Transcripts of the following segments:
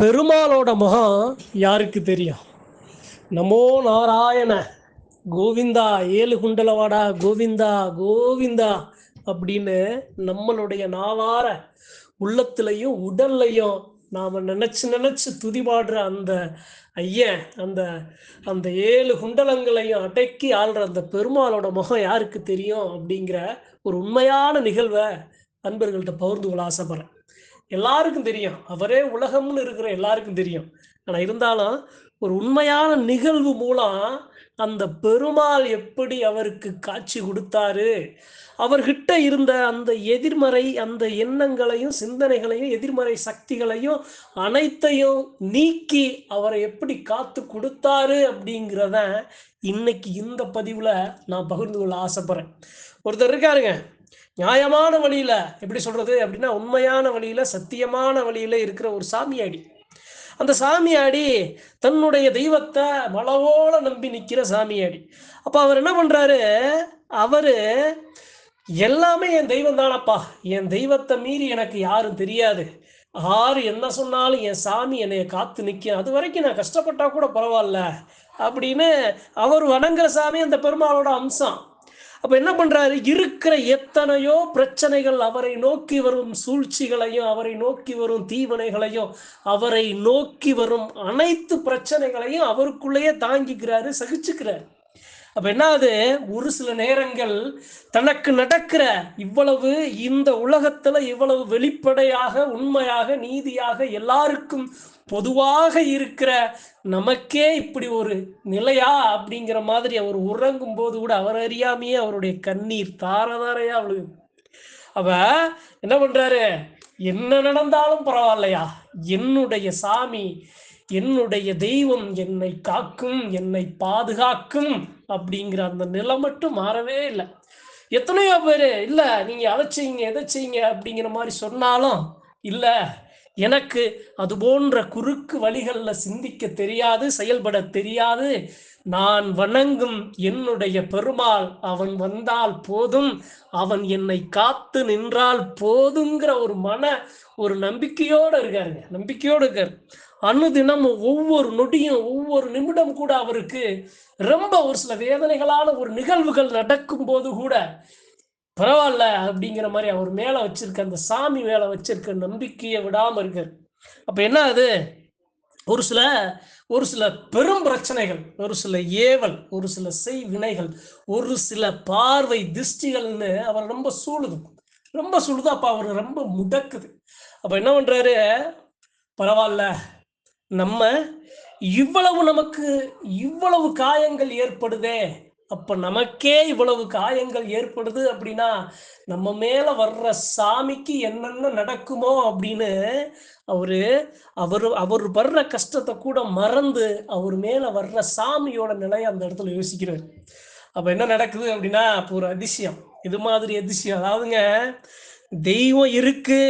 பெருமாளோட முகம் யாருக்கு தெரியும்? நமோ நாராயண கோவிந்தா ஏழு குண்டலவாடா கோவிந்தா கோவிந்தா அப்படின்னு நம்மளுடைய நாவார உள்ளத்துலையும் உடல்லையும் நாம் நினச்சி நினச்சி துதிபாடுற அந்த ஐயன் அந்த அந்த ஏழு குண்டலங்களையும் அடக்கி ஆள்ற அந்த பெருமாளோட முகம் யாருக்கு தெரியும் அப்படிங்கிற ஒரு உண்மையான நிகழ்வை அன்பர்கள்ட்ட பகிர்ந்து கொள்ள ஆசைப்படுறேன். எல்லாருக்கும் தெரியும். அவரே உலகம்னு இருக்கிற எல்லாருக்கும் தெரியும். ஆனால் இருந்தாலும் ஒரு உண்மையான நிகழ்வு மூலம் அந்த பெருமாள் எப்படி அவருக்கு காட்சி கொடுத்தாரு அவர்கிட்ட இருந்த அந்த எதிர்மறை அந்த எண்ணங்களையும் சிந்தனைகளையும் எதிர்மறை சக்திகளையும் அனைத்தையும் நீக்கி அவரை எப்படி காத்து கொடுத்தாரு அப்படிங்கிறத இன்னைக்கு இந்த பதிவில் நான் பகிர்ந்து கொள்ள ஆசைப்படுறேன். ஒருத்தர் இருக்காருங்க. நியாயமான வழியில் எப்படி சொல்கிறது அப்படின்னா உண்மையான வழியில் சத்தியமான வழியில் இருக்கிற ஒரு சாமியாடி அந்த சாமியாடி தன்னுடைய தெய்வத்தை மலவோல நம்பி நிற்கிற சாமியாடி அப்போ அவர் என்ன பண்ணுறாரு அவர் எல்லாமே என் தெய்வம் தானப்பா. என் தெய்வத்தை மீறி எனக்கு யாரும் தெரியாது. ஆறு என்ன சொன்னாலும் என் சாமி என்னைய காத்து நிற்கும் அது வரைக்கும் நான் கஷ்டப்பட்டா கூட பரவாயில்ல. அப்படின்னு அவர் வணங்குற சாமி அந்த பெருமாளோட அம்சம். அப்போ என்ன பண்ணுறாரு இருக்கிற எத்தனையோ பிரச்சனைகள் அவரை நோக்கி வரும் சூழ்ச்சிகளையும் அவரை நோக்கி வரும் தீவனைகளையும் அவரை நோக்கி வரும் அனைத்து பிரச்சனைகளையும் அவருக்குள்ளேயே தாங்கிக்கிறாரு சகிச்சுக்கிறாரு. அப்ப என்னது? ஒரு சில நேரங்கள் தனக்கு நடக்கிற இவ்வளவு இந்த உலகத்துல இவ்வளவு வெளிப்படையாக உண்மையாக நீதியாக எல்லாருக்கும் பொதுவாக இருக்கிற நமக்கே இப்படி ஒரு நிலையா அப்படிங்கிற மாதிரி அவர் உறங்கும் போது கூட அவர் அறியாமையே அவருடைய கண்ணீர் தாரதாரையா அவளுக்கு அவ என்ன பண்றாரு? என்ன நடந்தாலும் பரவாயில்லையா? என்னுடைய சாமி என்னுடைய தெய்வம் என்னை காக்கும் என்னை பாதுகாக்கும் அப்படிங்கிற அந்த நிலை மட்டும் மாறவே இல்லை. எத்தனையோ பேர் இல்லை நீங்கள் அதை செய்யுங்க எதை செய்யுங்க அப்படிங்கிற மாதிரி சொன்னாலும் இல்லை எனக்கு அது போன்ற குறுக்கு வழிகளில் சிந்திக்க தெரியாது செயல்பட தெரியாது. நான் வணங்கும் என்னுடைய பெருமாள் அவன் வந்தால் போதும். அவன் என்னை காத்து நின்றால் போதுங்கிற ஒரு மன ஒரு நம்பிக்கையோடு இருக்காருங்க. நம்பிக்கையோடு இருக்காரு. அனுதினம் ஒவ்வொரு நொடியும் ஒவ்வொரு நிமிடம் கூட அவருக்கு ரொம்ப ஒரு சில வேதனைகளான ஒரு நிகழ்வுகள் நடக்கும் போது கூட பரவாயில்ல அப்படிங்கிற மாதிரி அவர் மேல வச்சிருக்க அந்த சாமி மேல வச்சிருக்க நம்பிக்கையை விடாம இருக்காரு. அப்ப என்ன அது? ஒரு சில ஒரு சில பெரும் பிரச்சனைகள் ஒரு சில ஏவல் ஒரு சில செய் வினைகள் ஒரு சில பார்வை திருஷ்டிகள்னு அவர் ரொம்ப சூழுது. ரொம்ப சூழுது அப்ப அவர் ரொம்ப முடக்குது. அப்ப என்ன பண்றாரு? பரவாயில்ல நம்ம இவ்வளவு நமக்கு இவ்வளவு காயங்கள் ஏற்படுதே. அப்ப நமக்கே இவ்வளவு காயங்கள் ஏற்படுது அப்படின்னா நம்ம மேல வர்ற சாமிக்கு என்னென்ன நடக்குமோ அப்படின்னு அவரு அவர் அவர் வர்ற கஷ்டத்தை கூட மறந்து அவர் மேல வர்ற சாமியோட நிலையை அந்த இடத்துல யோசிக்கிறார். அப்ப என்ன நடக்குது அப்படின்னா அப்போ ஒரு அதிசயம். இது மாதிரி அதிசயம். அதாவதுங்க தெய்வம் இருக்கு.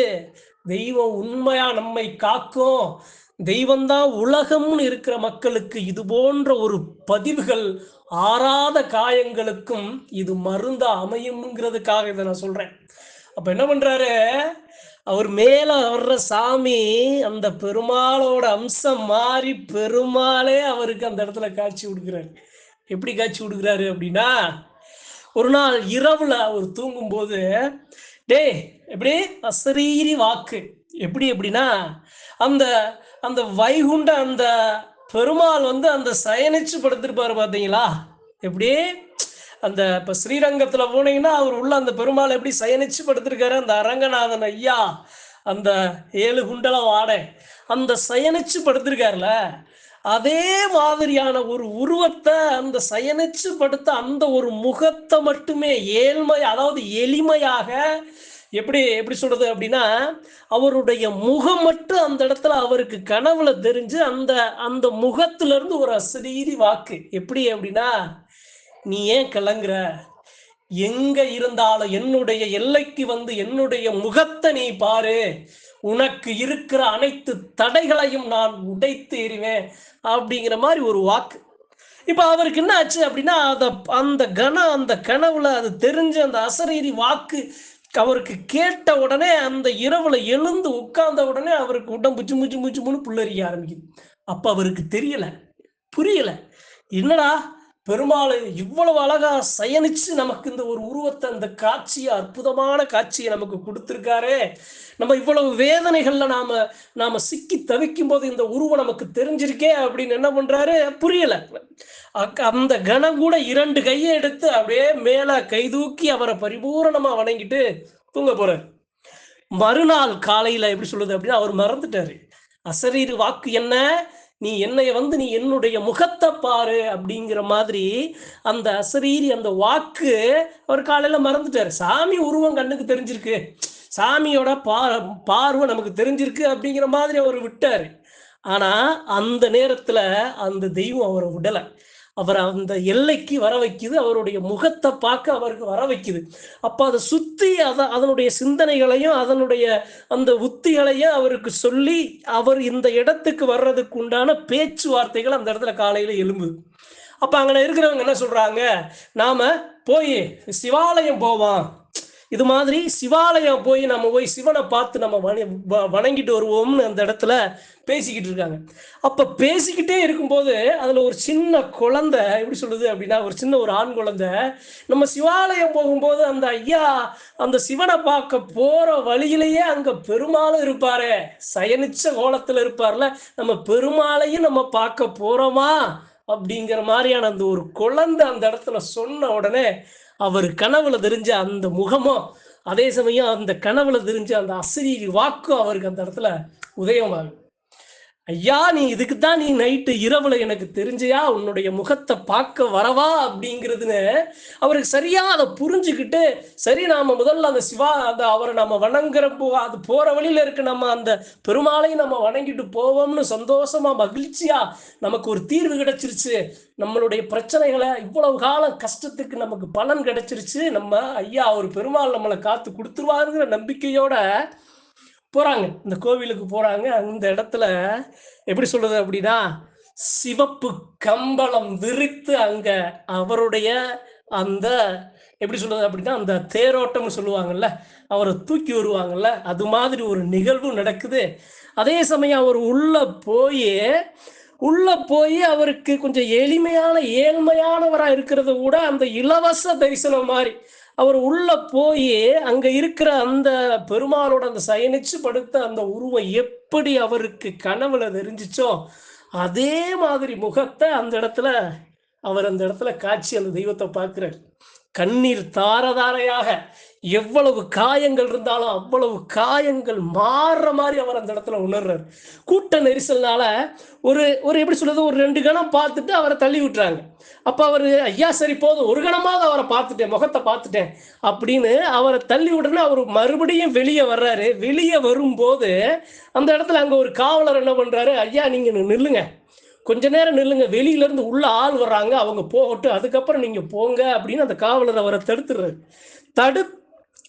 தெய்வம் உண்மையா நம்மை காக்கும். தெய்வந்தான் உலகம்னு இருக்கிற மக்களுக்கு இது போன்ற ஒரு பதிவுகள் ஆறாத காயங்களுக்கும் இது மருந்தா அமையும்ங்கிறதுக்காக இதை நான் சொல்றேன். அப்ப என்ன பண்றாரு? அவர் மேல வர்ற சாமி அந்த பெருமாளோட அம்சம் மாறி பெருமாளே அவருக்கு அந்த இடத்துல காட்சி கொடுக்குறாரு எப்படி காட்சி கொடுக்குறாரு அப்படின்னா ஒரு நாள் இரவுல அவர் தூங்கும்போது டே எப்படி? அசரீரி வாக்கு. எப்படி எப்படின்னா அந்த அந்த வைகுண்ட அந்த பெருமாள் வந்து அந்த சயனிச்சு படுத்திருப்பாரு பார்த்தீங்களா எப்படி? அந்த இப்போ ஸ்ரீரங்கத்தில் போனீங்கன்னா அவர் உள்ள அந்த பெருமாள் எப்படி சயனிச்சு படுத்திருக்காரு? அந்த அரங்கநாதன் ஐயா அந்த ஏழு குண்டல வாடை அந்த சயனிச்சு படுத்திருக்காருல அதே மாதிரியான ஒரு உருவத்தை அந்த சயனிச்சு படுத்த அந்த ஒரு முகத்தை மட்டுமே ஏழ்மை அதாவது எளிமையாக எப்படி எப்படி சொல்றது அப்படின்னா அவருடைய முகம் மட்டும் அந்த இடத்துல அவருக்கு கனவுல தெரிஞ்சு அந்த அந்த முகத்துல இருந்து ஒரு அசரீரி வாக்கு. எப்படி அப்படின்னா நீ ஏன் கலங்குற எங்க இருந்தாலும் என்னுடைய எல்லைக்கு வந்து என்னுடைய முகத்தை நீ பாரு. உனக்கு இருக்கிற அனைத்து தடைகளையும் நான் உடைத்து எறிவேன். அப்படிங்கிற மாதிரி ஒரு வாக்கு. இப்போ அவருக்கு என்ன ஆச்சு அப்படின்னா அதை அந்த கணம் அந்த கனவுல அது தெரிஞ்ச அந்த அசரீரி வாக்கு அவருக்கு கேட்ட உடனே அந்த இரவுல எழுந்து உட்கார்ந்த உடனே அவருக்கு உடம்பு முச்சு முச்சு முன்னு புல்லறிய ஆரம்பிக்குது. அப்ப அவருக்கு தெரியல. புரியல. என்னடா? பெருமாள் இவ்வளவு அழகா சயனிச்சு நமக்கு இந்த ஒரு உருவத்தை அந்த காட்சியை அற்புதமான காட்சியை நமக்கு கொடுத்துருக்காரே. நம்ம இவ்வளவு வேதனைகள்ல நாம நாம சிக்கி தவிக்கும் போது இந்த உருவம் நமக்கு தெரிஞ்சிருக்கே அப்படின்னு என்ன பண்றாரு? புரியல. அந்த கணம் கூட இரண்டு கையை எடுத்து அப்படியே மேல கைதூக்கி அவரை பரிபூரணமா வணங்கிட்டு தூங்க போறாரு. மறுநாள் காலையில எப்படி சொல்லுது அப்படின்னா அவர் மறந்துட்டாரு. அசரீர் வாக்கு என்ன? நீ என்னை வந்து நீ என்னுடைய முகத்தை பாரு அப்படிங்கிற மாதிரி அந்த அசரீரி அந்த வாக்கு அவர் காலையில மறந்துட்டாரு. சாமி உருவம் கண்ணுக்கு தெரிஞ்சிருக்கு. சாமியோட பா பார்வை நமக்கு தெரிஞ்சிருக்கு அப்படிங்கிற மாதிரி அவர் விட்டாரு. ஆனா அந்த நேரத்துல அந்த தெய்வம் அவரை விடலை. அவர் அந்த எல்லைக்கு வர வைக்குது அவருடைய முகத்தை பார்க்க அவருக்கு வர வைக்குது. அப்போ அதை சுற்றி அதை அதனுடைய சிந்தனைகளையும் அதனுடைய அந்த உத்திகளையும் அவருக்கு சொல்லி அவர் இந்த இடத்துக்கு வர்றதுக்கு உண்டான பேச்சுவார்த்தைகள் அந்த இடத்துல காலையில் எழும்புது. அப்போ அங்கே இருக்கிறவங்க என்ன சொல்கிறாங்க நாம் போய் சிவாலயம் போவான் இது மாதிரி சிவாலயம் போய் நம்ம போய் சிவனை பார்த்து நம்ம வணங்கிட்டு வருவோம்னு அந்த இடத்துல பேசிக்கிட்டு இருக்காங்க. அப்ப பேசிக்கிட்டே இருக்கும்போது அதுல ஒரு சின்ன குழந்தை எப்படி சொல்லுது அப்படின்னா ஒரு சின்ன ஒரு ஆண் குழந்தை நம்ம சிவாலயம் போகும்போது அந்த ஐயா அந்த சிவனை பார்க்க போற வழியிலேயே அங்க பெருமாளும் இருப்பாரு. சயனிச்ச கோலத்துல இருப்பார்ல. நம்ம பெருமாளையும் நம்ம பார்க்க போறோமா? அப்படிங்கிற மாதிரியான அந்த ஒரு குழந்தை அந்த இடத்துல சொன்ன உடனே அவர் கனவுல தெரிஞ்ச அந்த முகமும் அதே சமயம் அந்த கனவுல தெரிஞ்ச அந்த அசிரி வாக்கும் அவருக்கு அந்த இடத்துல உதயமாகும் ஐயா நீ இதுக்கு தான் நீ நைட்டு இரவுல எனக்கு தெரிஞ்சியா? உன்னுடைய முகத்தை பார்க்க வரவா? அப்படிங்கிறதுன்னு அவருக்கு சரியா அதை புரிஞ்சுக்கிட்டு சரி நாம முதல்ல அந்த சிவா அந்த அவரை நம்ம வணங்குறப்போ அது போற வழியில இருக்க. நம்ம அந்த பெருமாளையும் நம்ம வணங்கிட்டு போவோம்னு சந்தோஷமா மகிழ்ச்சியா நமக்கு ஒரு தீர்வு கிடைச்சிருச்சு. நம்மளுடைய பிரச்சனைகளை இவ்வளவு காலம் கஷ்டத்துக்கு நமக்கு பலன் கிடைச்சிருச்சு. நம்ம ஐயா ஒரு பெருமாள் நம்மளை காத்து கொடுத்துருவாருங்கிற நம்பிக்கையோட போறாங்க. இந்த கோவிலுக்கு போறாங்க. அந்த இடத்துல எப்படி சொல்றது அப்படின்னா சிவப்பு கம்பளம் விரித்து அங்க அவருடைய அந்த எப்படி சொல்றது அப்படின்னா அந்த தேரோட்டம்னு சொல்லுவாங்கல்ல அவரை தூக்கி வருவாங்கல்ல அது மாதிரி ஒரு நிகழ்வு நடக்குது. அதே சமயம் அவர் உள்ள போய் உள்ள போய் அவருக்கு கொஞ்சம் எளிமையான ஏழ்மையானவராக இருக்கிறத கூட அந்த இலவச தரிசனம் மாதிரி அவர் உள்ள போய் அங்க இருக்கிற அந்த பெருமாளோட அந்த சயனிச்சு படுத்த அந்த உருவம் எப்படி அவருக்கு கனவுல தெரிஞ்சிச்சோ அதே மாதிரி முகத்தை அந்த இடத்துல அவர் அந்த இடத்துல காட்சி அந்த தெய்வத்தை பார்க்கிறார். கண்ணீர் தாரதாரையாக எவ்வளவு காயங்கள் இருந்தாலும் அவ்வளவு காயங்கள் மாறுற மாதிரி அவர் அந்த இடத்துல உணர்றார். கூட்ட நெரிசல்னால ஒரு ஒரு எப்படி சொல்றது ஒரு ரெண்டு கணம் பார்த்துட்டு அவரை தள்ளி விட்டுறாங்க. அப்ப அவர் ஐயா சரி போதும். ஒரு கணமாவது அவரை பார்த்துட்டேன் முகத்தை பார்த்துட்டேன் அப்படின்னு அவரை தள்ளி விடுறேன்னு அவர் மறுபடியும் வெளியே வர்றாரு. வெளியே வரும்போது அந்த இடத்துல அங்க ஒரு காவலர் என்ன பண்றாரு ஐயா நீங்க நில்லுங்க. கொஞ்ச நேரம் நில்லுங்க வெளியில இருந்து உள்ள ஆள் வர்றாங்க அவங்க போகட்டும் அதுக்கப்புறம் நீங்க போங்க அப்படின்னு அந்த காவலர் அவரை தடுத்துடுறாரு. தடு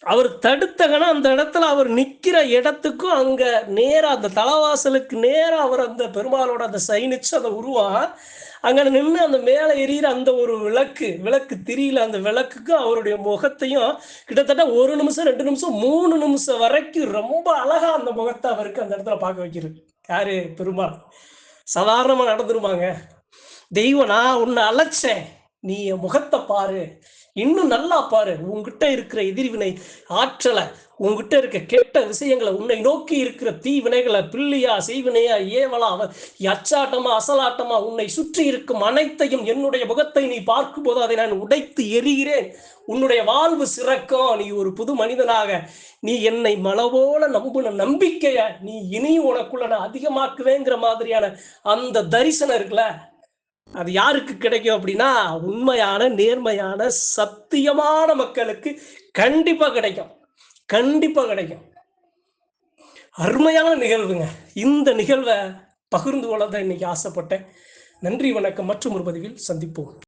அவர் தடுத்தகனா அந்த இடத்துல அவர் நிக்கிற இடத்துக்கும் அங்க நேரா அந்த தலவாசலுக்கு நேரா அவர் அந்த பெருமாளோட அந்த சைனிச்சு அந்த உருவம் அங்க நின்று அந்த மேலே எரியிற அந்த ஒரு விளக்கு விளக்கு திரியில அந்த விளக்குக்கு அவருடைய முகத்தையும் கிட்டத்தட்ட ஒரு நிமிஷம் ரெண்டு நிமிஷம் மூணு நிமிஷம் வரைக்கும் ரொம்ப அழகா அந்த முகத்தை அவருக்கு அந்த இடத்துல பார்க்க வைக்கிறது. யாரு? பெருமாள். சாதாரணமா நடந்துருவாங்க தெய்வம் நான் உன்னை அழைச்சேன். நீ என் முகத்தை பாரு. இன்னும் நல்லா பாரு உங்ககிட்ட இருக்கிற எதிர்வினை ஆற்றலை உங்ககிட்ட இருக்க கெட்ட விஷயங்களை உன்னை நோக்கி இருக்கிற தீ வினைகளை பிள்ளையா செய்வினையா ஏவலா அச்சாட்டமா அசலாட்டமா உன்னை சுற்றி இருக்கும் அனைத்தையும் என்னுடைய முகத்தை நீ பார்க்கும் போது அதை நான் உடைத்து எரிகிறேன் உன்னுடைய வாழ்வு சிறக்கும் நீ ஒரு புது மனிதனாக நீ என்னை மனவோல நம்புன நம்பிக்கைய நீ இனியும் உனக்குள்ள நான் அதிகமாக்குவேங்கிற மாதிரியான அந்த தரிசனம் இருக்குல்ல அது யாருக்கு கிடைக்கும் அப்படின்னா உண்மையான நேர்மையான சத்தியமான மக்களுக்கு கண்டிப்பா கிடைக்கும். கண்டிப்பா கிடைக்கும். அருமையான நிகழ்வுங்க. இந்த நிகழ்வை பகிர்ந்து கொள்ள தான் இன்னைக்கு ஆசைப்பட்டேன். நன்றி வணக்கம். மற்றும் ஒரு பதிவில் சந்திப்போம்.